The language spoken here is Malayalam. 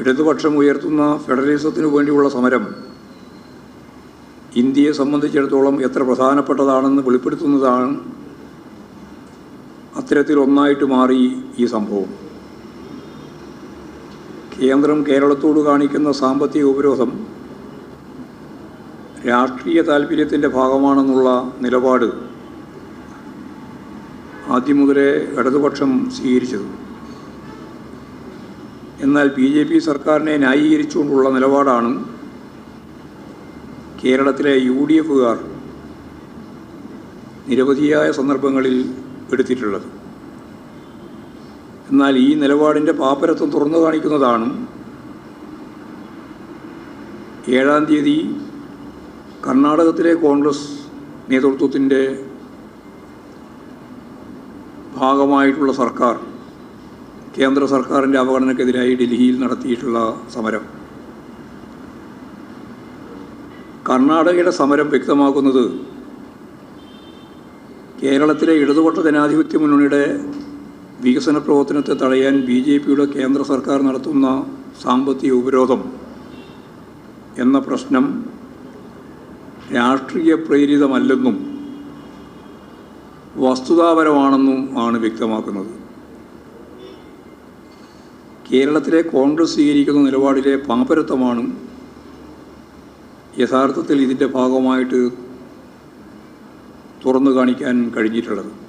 ഇടതുപക്ഷം ഉയർത്തുന്ന ഫെഡറലിസത്തിനു വേണ്ടിയുള്ള സമരം ഇന്ത്യയെ സംബന്ധിച്ചിടത്തോളം എത്ര പ്രധാനപ്പെട്ടതാണെന്ന് വെളിപ്പെടുത്തുന്നതാണ് അത്തരത്തിലൊന്നായിട്ട് മാറി ഈ സംഭവം. കേന്ദ്രം കേരളത്തോട് കാണിക്കുന്ന സാമ്പത്തിക ഉപരോധം രാഷ്ട്രീയ താല്പര്യത്തിന്റെ ഭാഗമാണെന്നുള്ള നിലപാട് ആദ്യം മുതലേ ഇടതുപക്ഷം സ്വീകരിച്ചത്. എന്നാൽ ബി ജെ പി സർക്കാരിനെ ന്യായീകരിച്ചുകൊണ്ടുള്ള നിലപാടാണ് കേരളത്തിലെ യു ഡി എഫുകാർ നിരവധിയായ സന്ദർഭങ്ങളിൽ എടുത്തിട്ടുള്ളത്. എന്നാൽ ഈ നിലപാടിന്റെ പാപ്പരത്വം തുറന്നു കാണിക്കുന്നതാണ് ഏഴാം തീയതി കർണാടകത്തിലെ കോൺഗ്രസ് നേതൃത്വത്തിന്റെ ഭാഗമായിട്ടുള്ള സർക്കാർ കേന്ദ്ര സർക്കാരിന്റെ അവഗണനക്കെതിരായി ഡൽഹിയിൽ നടത്തിയിട്ടുള്ള സമരം. കർണാടകയുടെ സമരം വ്യക്തമാക്കുന്നത് കേരളത്തിലെ ഇടതുപക്ഷ ജനാധിപത്യ മുന്നണിയുടെ വികസന പ്രവർത്തനത്തെ തടയാൻ ബി ജെ പിയുടെ കേന്ദ്ര സർക്കാർ നടത്തുന്ന സാമ്പത്തിക ഉപരോധം എന്ന പ്രശ്നം രാഷ്ട്രീയ പ്രേരിതമല്ലെന്നും വസ്തുതാപരമാണെന്നും ആണ് വ്യക്തമാക്കുന്നത്. കേരളത്തിലെ കോൺഗ്രസ് സ്വീകരിക്കുന്ന നിലപാടിലെ പാപ്പരത്വമാണ് യഥാർത്ഥത്തിൽ ഇതിന്റെ ഭാഗമായിട്ട് തുറന്നു കാണിക്കാൻ കഴിഞ്ഞിട്ടുള്ളത്.